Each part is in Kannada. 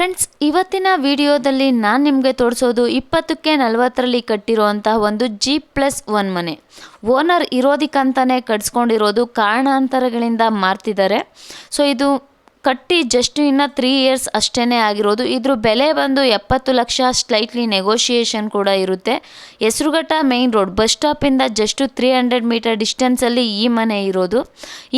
ಫ್ರೆಂಡ್ಸ್, ಇವತ್ತಿನ ವಿಡಿಯೋದಲ್ಲಿ ನಾನು ನಿಮಗೆ ತೋರಿಸೋದು ಇಪ್ಪತ್ತಕ್ಕೆ ನಲವತ್ತರಲ್ಲಿ ಕಟ್ಟಿರುವಂತಹ ಒಂದು ಜಿ ಪ್ಲಸ್ ಒನ್ ಮನೆ. ಓನರ್ ಇರೋದಕ್ಕಂತಲೇ ಕಟ್ಸ್ಕೊಂಡಿರೋದು ಕಾರಣಾಂತರಗಳಿಂದ ಮಾರ್ತಿದ್ದಾರೆ. ಸೊ ಇದು ಕಟ್ಟಿ ಜಸ್ಟ್ ಇನ್ನು ತ್ರೀ ಇಯರ್ಸ್ ಅಷ್ಟೇ ಆಗಿರೋದು. ಇದ್ರ ಬೆಲೆ ಬಂದು ಎಪ್ಪತ್ತು ಲಕ್ಷ ಸ್ಲೈಟ್ಲಿ ನೆಗೋಷಿಯೇಷನ್ ಕೂಡ ಇರುತ್ತೆ. ಹೆಸರುಘಟ್ಟ ಮೇಯ್ನ್ ರೋಡ್ ಬಸ್ ಸ್ಟಾಪಿಂದ ಜಸ್ಟು ತ್ರೀ ಹಂಡ್ರೆಡ್ ಮೀಟರ್ ಡಿಸ್ಟೆನ್ಸಲ್ಲಿ ಈ ಮನೆ ಇರೋದು.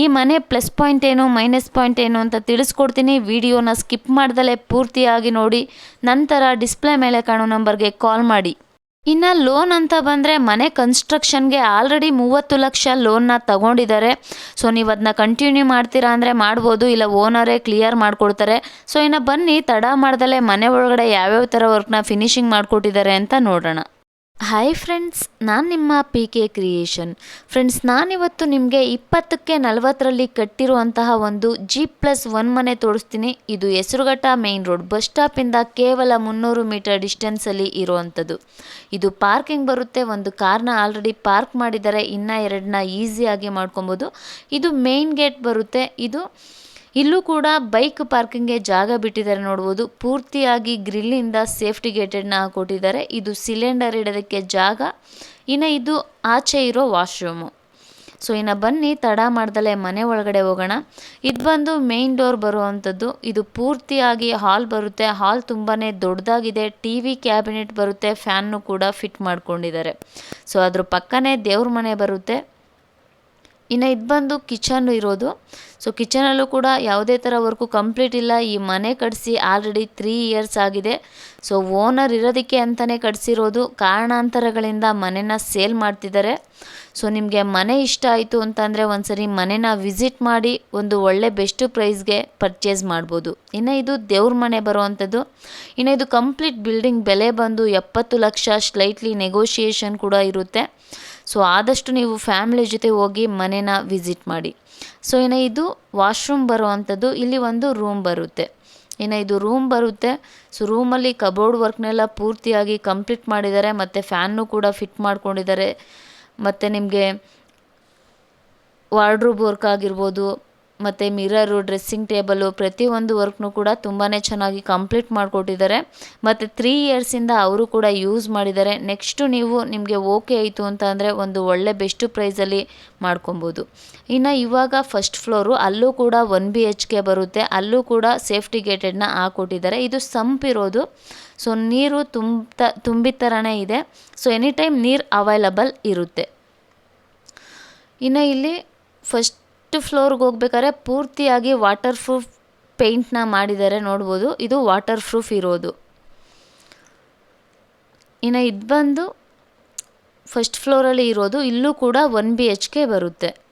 ಈ ಮನೆ ಪ್ಲಸ್ ಪಾಯಿಂಟ್ ಏನು ಮೈನಸ್ ಪಾಯಿಂಟ್ ಏನು ಅಂತ ತಿಳಿಸ್ಕೊಡ್ತೀನಿ. ವಿಡಿಯೋನ ಸ್ಕಿಪ್ ಮಾಡ್ದಲೇ ಪೂರ್ತಿಯಾಗಿ ನೋಡಿ. ನಂತರ ಡಿಸ್ಪ್ಲೇ ಮೇಲೆ ಕಾಣೋ ನಂಬರ್ಗೆ ಕಾಲ್ ಮಾಡಿ. ಇನ್ನು ಲೋನ್ ಅಂತ ಬಂದರೆ ಮನೆ ಕನ್ಸ್ಟ್ರಕ್ಷನ್ಗೆ ಆಲ್ರೆಡಿ ಮೂವತ್ತು ಲಕ್ಷ ಲೋನ್ನ ತಗೊಂಡಿದ್ದಾರೆ. ಸೊ ನೀವು ಅದನ್ನ ಕಂಟಿನ್ಯೂ ಮಾಡ್ತೀರಾ ಅಂದರೆ ಮಾಡ್ಬೋದು, ಇಲ್ಲ ಓನರೇ ಕ್ಲಿಯರ್ ಮಾಡಿಕೊಡ್ತಾರೆ. ಸೊ ಇನ್ನು ಬನ್ನಿ, ತಡ ಮಾಡ್ದಲೇ ಮನೆ ಒಳಗಡೆ ಯಾವ್ಯಾವ ಥರ ವರ್ಕ್ನ ಫಿನಿಶಿಂಗ್ ಮಾಡಿಕೊಟ್ಟಿದ್ದಾರೆ ಅಂತ ನೋಡೋಣ. ಹಾಯ್ ಫ್ರೆಂಡ್ಸ್ ನಾನು ನಿಮ್ಮ ಪಿ ಕೆ ಕ್ರಿಯೇಷನ್ ಫ್ರೆಂಡ್ಸ್ ನಾನಿವತ್ತು ನಿಮಗೆ ಇಪ್ಪತ್ತಕ್ಕೆ ನಲವತ್ತರಲ್ಲಿ ಕಟ್ಟಿರುವಂತಹ ಒಂದು ಜಿ ಪ್ಲಸ್ ಒನ್ ಮನೆ ತೋರಿಸ್ತೀನಿ. ಇದು ಹೆಸರುಘಟ್ಟ ಮೇಯ್ನ್ ರೋಡ್ ಬಸ್ ಸ್ಟಾಪಿಂದ ಕೇವಲ ಮುನ್ನೂರು ಮೀಟರ್ ಡಿಸ್ಟೆನ್ಸಲ್ಲಿ ಇರುವಂಥದ್ದು. ಇದು ಪಾರ್ಕಿಂಗ್ ಬರುತ್ತೆ. ಒಂದು ಕಾರ್ನ ಆಲ್ರೆಡಿ ಪಾರ್ಕ್ ಮಾಡಿದರೆ ಇನ್ನೂ ಎರಡನ್ನ ಈಸಿಯಾಗಿ ಮಾಡ್ಕೊಬೋದು. ಇದು ಮೇನ್ ಗೇಟ್ ಬರುತ್ತೆ. ಇದು ಇಲ್ಲೂ ಕೂಡ ಬೈಕ್ ಪಾರ್ಕಿಂಗ್ಗೆ ಜಾಗ ಬಿಟ್ಟಿದ್ದಾರೆ ನೋಡ್ಬೋದು. ಪೂರ್ತಿಯಾಗಿ ಗ್ರಿಲ್ಲಿಂದ ಸೇಫ್ಟಿ ಗೇಟೆಡ್ನ ಕೊಟ್ಟಿದ್ದಾರೆ ಇದು ಸಿಲಿಂಡರ್ ಇಡೋದಕ್ಕೆ ಜಾಗ. ಇನ್ನು ಇದು ಆಚೆ ಇರೋ ವಾಶ್ರೂಮು. ಸೊ, ಇನ್ನು ಬನ್ನಿ, ತಡ ಮಾಡ್ದಲೇ ಮನೆ ಒಳಗಡೆ ಹೋಗೋಣ. ಇದು ಬಂದು ಮೇನ್ ಡೋರ್ ಬರುವಂಥದ್ದು. ಇದು ಪೂರ್ತಿಯಾಗಿ ಹಾಲ್ ಬರುತ್ತೆ. ಹಾಲ್ ತುಂಬಾ ದೊಡ್ಡದಾಗಿದೆ. ಟಿ ವಿ ಕ್ಯಾಬಿನೆಟ್ ಬರುತ್ತೆ. ಫ್ಯಾನ್ನು ಕೂಡ ಫಿಟ್ ಮಾಡ್ಕೊಂಡಿದ್ದಾರೆ. ಸೊ, ಅದ್ರ ಪಕ್ಕನೇ ದೇವ್ರ ಮನೆ ಬರುತ್ತೆ. ಇನ್ನು ಇದು ಬಂದು ಕಿಚನ್ ಇರೋದು. ಸೊ ಕಿಚನಲ್ಲೂ ಕೂಡ ಯಾವುದೇ ಥರ ವರ್ಕು ಕಂಪ್ಲೀಟ್ ಇಲ್ಲ. ಈ ಮನೆ ಕಟ್ಟಿಸಿ ಆಲ್ರೆಡಿ ತ್ರೀ ಇಯರ್ಸ್ ಆಗಿದೆ. ಸೊ ಓನರ್ ಇರೋದಕ್ಕೆ ಅಂತಲೇ ಕಟ್ಸಿರೋದು. ಕಾರಣಾಂತರಗಳಿಂದ ಮನೆನ ಸೇಲ್ ಮಾಡ್ತಿದ್ದಾರೆ. ಸೊ ನಿಮಗೆ ಮನೆ ಇಷ್ಟ ಆಯಿತು ಅಂತಂದರೆ ಒಂದ್ಸರಿ ಮನೆನ ವಿಸಿಟ್ ಮಾಡಿ ಒಂದು ಒಳ್ಳೆ ಬೆಸ್ಟ್ ಪ್ರೈಸ್ಗೆ ಪರ್ಚೇಸ್ ಮಾಡ್ಬೋದು. ಇನ್ನು ಇದು ದೇವ್ರ ಮನೆ ಬರುವಂಥದ್ದು ಇನ್ನು ಇದು ಕಂಪ್ಲೀಟ್ ಬಿಲ್ಡಿಂಗ್ ಬೆಲೆ ಬಂದು ಎಪ್ಪತ್ತು ಲಕ್ಷ ಸ್ಲೈಟ್ಲಿ ನೆಗೋಷಿಯೇಷನ್ ಕೂಡ ಇರುತ್ತೆ. ಸೊ ಆದಷ್ಟು ನೀವು ಫ್ಯಾಮಿಲಿ ಜೊತೆ ಹೋಗಿ ಮನೇನ ವಿಸಿಟ್ ಮಾಡಿ. ಸೊ ಇನ್ನು ಇದು ವಾಶ್ರೂಮ್ ಬರುವಂಥದ್ದು ಇಲ್ಲಿ ಒಂದು ರೂಮ್ ಬರುತ್ತೆ. ಇನ್ನು ಇದು ರೂಮ್ ಬರುತ್ತೆ. ಸೊ ರೂಮಲ್ಲಿ ಕಬೋರ್ಡ್ ವರ್ಕ್ನೆಲ್ಲ ಪೂರ್ತಿಯಾಗಿ ಕಂಪ್ಲೀಟ್ ಮಾಡಿದ್ದಾರೆ. ಮತ್ತು ಫ್ಯಾನ್ನು ಕೂಡ ಫಿಟ್ ಮಾಡ್ಕೊಂಡಿದ್ದಾರೆ. ಮತ್ತು ನಿಮಗೆ ವಾರ್ಡ್ರೂಬ್ ವರ್ಕ್ ಆಗಿರ್ಬೋದು. ಮತ್ತು ಮಿರರು ಡ್ರೆಸ್ಸಿಂಗ್ ಟೇಬಲು ಪ್ರತಿಯೊಂದು ವರ್ಕ್ನು ಕೂಡ ತುಂಬಾ ಚೆನ್ನಾಗಿ ಕಂಪ್ಲೀಟ್ ಮಾಡಿಕೊಟ್ಟಿದ್ದಾರೆ. ಮತ್ತು ತ್ರೀ ಇಯರ್ಸಿಂದ ಅವರು ಕೂಡ ಯೂಸ್ ಮಾಡಿದ್ದಾರೆ. ನೆಕ್ಸ್ಟು ನೀವು ನಿಮಗೆ ಓಕೆ ಆಯಿತು ಅಂತ ಅಂದರೆ ಒಂದು ಒಳ್ಳೆ ಬೆಸ್ಟ್ ಪ್ರೈಸಲ್ಲಿ ಮಾಡ್ಕೊಬೋದು. ಇನ್ನು ಇವಾಗ ಫಸ್ಟ್ ಫ್ಲೋರು ಅಲ್ಲೂ ಕೂಡ ಒನ್ ಬಿ ಎಚ್ ಕೆ ಬರುತ್ತೆ. ಅಲ್ಲೂ ಕೂಡ ಸೇಫ್ಟಿ ಗೇಟೆಡ್ನ ಹಾಕೊಟ್ಟಿದ್ದಾರೆ. ಇದು ಸಂಪಿರೋದು ಸೊ ನೀರು ತುಂಬ ತುಂಬಿದ ಥರನೇ ಇದೆ. ಸೊ ಎನಿ ಟೈಮ್ ನೀರು ಅವೈಲಬಲ್ ಇರುತ್ತೆ. ಇನ್ನು ಇಲ್ಲಿ ಫಸ್ಟ್ ಫ್ಲೋರ್ಗೆ ಹೋಗ್ಬೇಕಾದ್ರೆ ಪೂರ್ತಿಯಾಗಿ ವಾಟರ್ ಪ್ರೂಫ್ ಪೇಂಟ್ನ ಮಾಡಿದ್ದಾರೆ ನೋಡ್ಬೋದು. ಇದು ವಾಟರ್ ಪ್ರೂಫ್ ಇರೋದು. ಇನ್ನು ಇದು ಬಂದು ಫಸ್ಟ್ ಫ್ಲೋರಲ್ಲಿ ಇರೋದು. ಇಲ್ಲೂ ಕೂಡ ಒನ್ ಬಿ ಎಚ್ ಕೆ ಬರುತ್ತೆ.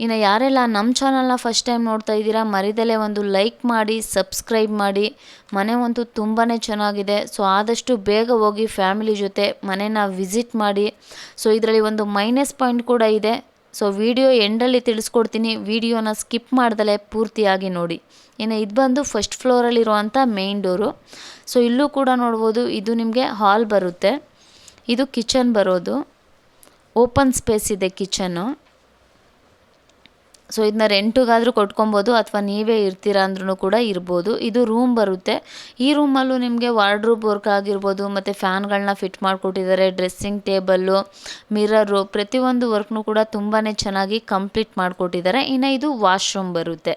ಇನ್ನು ಯಾರೆಲ್ಲ ನಮ್ಮ ಚಾನಲ್ನ ಫಸ್ಟ್ ಟೈಮ್ ನೋಡ್ತಾ ಇದ್ದೀರಾ, ಮರಿದಲ್ಲೇ ಒಂದು ಲೈಕ್ ಮಾಡಿ, ಸಬ್ಸ್ಕ್ರೈಬ್ ಮಾಡಿ. ಮನೆ ಒಂದು ತುಂಬಾ ಚೆನ್ನಾಗಿದೆ. ಸೊ, ಆದಷ್ಟು ಬೇಗ ಹೋಗಿ ಫ್ಯಾಮಿಲಿ ಜೊತೆ ಮನೆನ ವಿಸಿಟ್ ಮಾಡಿ. ಸೊ, ಇದರಲ್ಲಿ ಒಂದು ಮೈನಸ್ ಪಾಯಿಂಟ್ ಕೂಡ ಇದೆ. ಸೊ ವಿಡಿಯೋ ಎಂಡಲ್ಲಿ ತಿಳಿಸ್ಕೊಡ್ತೀನಿ. ವಿಡಿಯೋನ ಸ್ಕಿಪ್ ಮಾಡ್ದಲೇ ಪೂರ್ತಿಯಾಗಿ ನೋಡಿ. ಇನ್ನು ಇದು ಬಂದು ಫಸ್ಟ್ ಫ್ಲೋರಲ್ಲಿರುವಂಥ ಮೇಯ್ನ್ ಡೋರು ಸೊ ಇಲ್ಲೂ ಕೂಡ ನೋಡ್ಬೋದು, ಇದು ನಿಮಗೆ ಹಾಲ್ ಬರುತ್ತೆ. ಇದು ಕಿಚನ್ ಬರೋದು. ಓಪನ್ ಸ್ಪೇಸ್ ಇದೆ ಕಿಚನ್ನು ಸೊ ಇದನ್ನ ರೆಂಟಿಗಾದರೂ ಕೊಟ್ಕೊಬೋದು ಅಥವಾ ನೀವೇ ಇರ್ತೀರಾ ಅಂದ್ರೂ ಕೂಡ ಇರ್ಬೋದು. ಇದು ರೂಮ್ ಬರುತ್ತೆ. ಈ ರೂಮಲ್ಲೂ ನಿಮಗೆ ವಾರ್ಡ್ರೂಬ್ ವರ್ಕ್ ಆಗಿರ್ಬೋದು, ಮತ್ತು ಫ್ಯಾನ್ಗಳನ್ನ ಫಿಟ್ ಮಾಡಿಕೊಟ್ಟಿದ್ದಾರೆ ಡ್ರೆಸ್ಸಿಂಗ್ ಟೇಬಲ್ಲು ಮಿರರು ಪ್ರತಿಯೊಂದು ವರ್ಕ್ನೂ ಕೂಡ ತುಂಬಾ ಚೆನ್ನಾಗಿ ಕಂಪ್ಲೀಟ್ ಮಾಡಿಕೊಟ್ಟಿದ್ದಾರೆ. ಇನ್ನು ಇದು ವಾಶ್ರೂಮ್ ಬರುತ್ತೆ.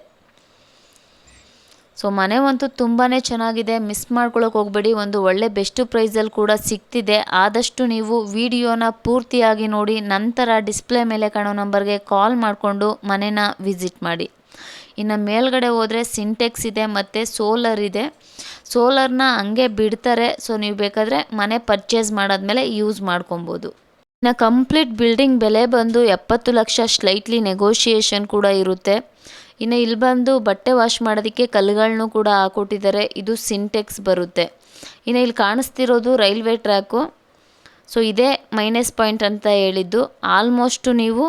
ಸೊ ಮನೆ ಅಂತೂ ತುಂಬಾ ಚೆನ್ನಾಗಿದೆ. ಮಿಸ್ ಮಾಡ್ಕೊಳಕ್ಕೆ ಹೋಗಬೇಡಿ. ಒಂದು ಒಳ್ಳೆ ಬೆಸ್ಟ್ ಪ್ರೈಸಲ್ಲಿ ಕೂಡ ಸಿಗ್ತಿದೆ. ಆದಷ್ಟು ನೀವು ವಿಡಿಯೋನ ಪೂರ್ತಿಯಾಗಿ ನೋಡಿ, ನಂತರ ಡಿಸ್ಪ್ಲೇ ಮೇಲೆ ಕಾಣೋ ನಂಬರ್ಗೆ ಕಾಲ್ ಮಾಡಿಕೊಂಡು ಮನೆನ ವಿಸಿಟ್ ಮಾಡಿ. ಇನ್ನು ಮೇಲ್ಗಡೆ ಹೋದರೆ ಸಿಂಟೆಕ್ಸ್ ಇದೆ ಮತ್ತು ಸೋಲರ್ ಇದೆ. ಸೋಲರ್ನ ಹಂಗೆ ಬಿಡ್ತಾರೆ. ಸೊ ನೀವು ಬೇಕಾದರೆ ಮನೆ ಪರ್ಚೇಸ್ ಮಾಡಾದ್ಮೇಲೆ ಯೂಸ್ ಮಾಡ್ಕೊಬೋದು. ಇನ್ನು ಕಂಪ್ಲೀಟ್ ಬಿಲ್ಡಿಂಗ್ ಬೆಲೆ ಬಂದು ಎಪ್ಪತ್ತು ಲಕ್ಷ ಸ್ಲೈಟ್ಲಿ ನೆಗೋಷಿಯೇಷನ್ ಕೂಡ ಇರುತ್ತೆ. ಇನ್ನು ಇಲ್ಲಿ ಬಂದು ಬಟ್ಟೆ ವಾಶ್ ಮಾಡೋದಕ್ಕೆ ಕಲ್ಲುಗಳನ್ನು ಕೂಡ ಹಾಕೊಟ್ಟಿದ್ದಾರೆ. ಇದು ಸಿಂಟೆಕ್ಸ್ ಬರುತ್ತೆ. ಇನ್ನು ಇಲ್ಲಿ ಕಾಣಿಸ್ತಿರೋದು ರೈಲ್ವೆ ಟ್ರ್ಯಾಕು. ಸೊ ಇದೇ ಮೈನಸ್ ಪಾಯಿಂಟ್ ಅಂತ ಹೇಳಿದ್ದು. ಆಲ್ಮೋಸ್ಟು ನೀವು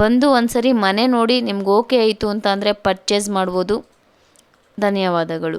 ಬಂದು ಒಂದ್ಸರಿ ಮನೆ ನೋಡಿ ನಿಮ್ಗೆ ಓಕೆ ಆಯಿತು ಅಂತ ಅಂದರೆ ಪರ್ಚೇಸ್ ಮಾಡ್ಬೋದು. ಧನ್ಯವಾದಗಳು.